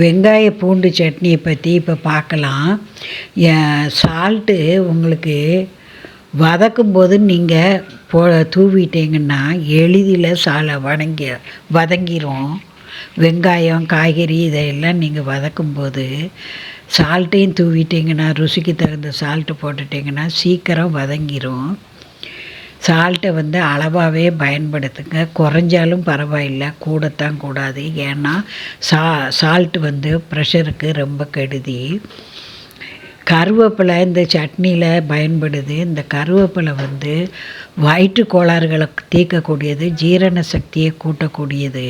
வெங்காய பூண்டு சட்னியை பற்றி இப்போ பார்க்கலாம் சால்ட்டு உங்களுக்கு வதக்கும் போது நீங்கள் போ தூவிட்டீங்கன்னா எளிதில் சாலை வதங்கி வதங்கிரும். வெங்காயம் காய்கறி இதையெல்லாம் நீங்கள் வதக்கும்போது சால்ட்டையும் தூவிட்டிங்கன்னா ருசிக்கு தகுந்த சால்ட்டு போட்டுட்டிங்கன்னா சீக்கிரம் வதங்கிரும். சால்ட்டை வந்து அளவாகவே பயன்படுத்துங்க. குறைஞ்சாலும் பரவாயில்லை. கூடத்தான் கூடாது. ஏன்னா சா சால்ட் வந்து ப்ரெஷருக்கு ரொம்ப கெடுதி. கருவேப்பிலை இந்த சட்னியில் பயன்படுது. இந்த கருவேப்பிலை வந்து வயிற்று கோளாறுகளை தீர்க்கக்கூடியது ஜீரண சக்தியை கூட்டக்கூடியது.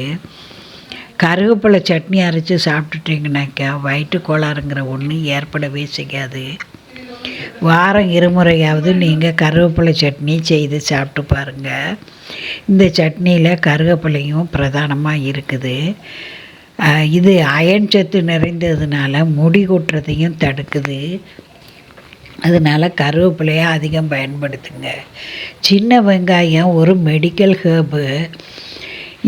கருவேப்பிலை சட்னி அரைச்சி சாப்பிட்டுட்டிங்கனாக்கா வயிற்று கோளாறுங்கிற ஒன்று ஏற்படவே செய்யாது. வாரம் இருமுறையாவது நீங்கள் கருவேப்பிலை சட்னி செய்து சாப்பிட்டு பாருங்கள் இந்த சட்னியில் கருவேப்பிலையும் பிரதானமாக இருக்குது. இது அயன் சத்து நிறைந்ததுனால முடி கொட்டுறதையும் தடுக்குது. அதனால் கருவேப்பிலையை அதிகம் பயன்படுத்துங்க. சின்ன வெங்காயம் ஒரு மெடிக்கல் ஹேர்பு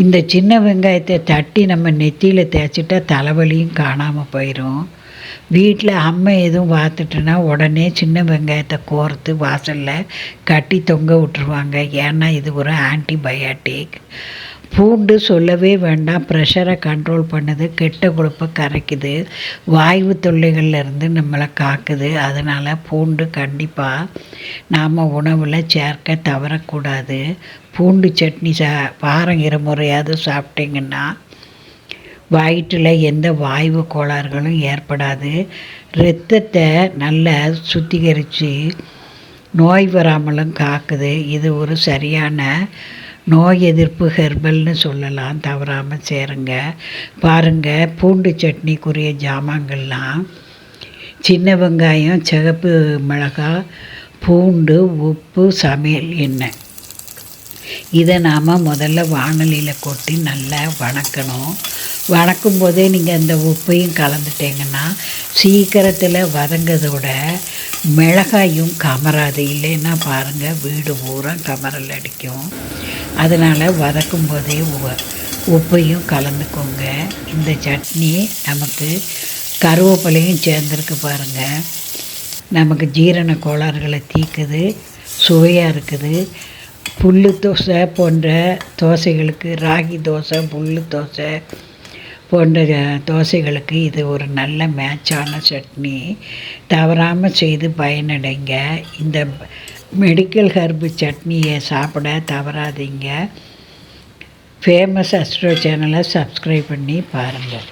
இந்த சின்ன வெங்காயத்தை தட்டி நம்ம நெத்தியில் தேய்ச்சிட்டா தலைவலியும் காணாமல் போயிடும் வீட்டில் அம்மை எதுவும் பார்த்துட்டுனா உடனே சின்ன வெங்காயத்தை கோர்த்து வாசலில் கட்டி தொங்க விட்ருவாங்க ஏன்னா இது ஒரு ஆன்டிபயாட்டிக் பூண்டு சொல்லவே வேண்டாம். ப்ரெஷரை கண்ட்ரோல் பண்ணுது. கெட்ட கொழுப்பை கரைக்குது. வாய்வு தொல்லைகள்லேருந்து நம்மளை காக்குது. அதனால் பூண்டு கண்டிப்பாக நாம் உணவில் சேர்க்க தவறக்கூடாது. பூண்டு சட்னி சா வாரம் இருமுறையாவது சாப்பிட்டிங்கன்னா வயிற்றில் எந்த வாய்வு கோளாறுகளும் ஏற்படாது. இரத்தத்தை நல்லா சுத்திகரித்து நோய் வராமலும் காக்குது. இது ஒரு சரியான நோய் எதிர்ப்பு ஹெர்பல்னு சொல்லலாம். தவறாமல் சேருங்க. பாருங்கள் பூண்டு சட்னிக்குரிய ஜாமான்கள்லாம் சின்ன வெங்காயம் சிகப்பு மிளகாய் பூண்டு உப்பு சமையல் எண்ணெய். இதை நாம் முதல்ல வானலியில் கொட்டி நல்லா வணக்கணும். வணக்கும் போதே நீங்கள் அந்த உப்பையும் கலந்துட்டீங்கன்னா சீக்கிரத்தில் வதங்கதோட மிளகாயும் கமராது. இல்லைன்னா பாருங்கள் வீடு பூரா கமரல் அடிக்கும். அதனால் வதக்கும் போதே உப்பையும் கலந்துக்கோங்க. இந்த சட்னி நமக்கு கருவேப்பிலையும் சேர்ந்துருக்கு பாருங்கள் நமக்கு ஜீரண கோளாறுகளை தீக்குது சுவையாக இருக்குது. புல் தோசை போன்ற தோசைகளுக்கு ராகி தோசை புல் தோசை போன்ற தோசைகளுக்கு இது ஒரு நல்ல மேட்சான சட்னி. தவறாமல் செய்து பயனடைங்க. இந்த மெடிக்கல் ஹர்பு சட்னியை சாப்பிட தவறாதீங்க. ஃபேமஸ் அஸ்ட்ரோ சேனலை சப்ஸ்கிரைப் பண்ணி பாருங்கள்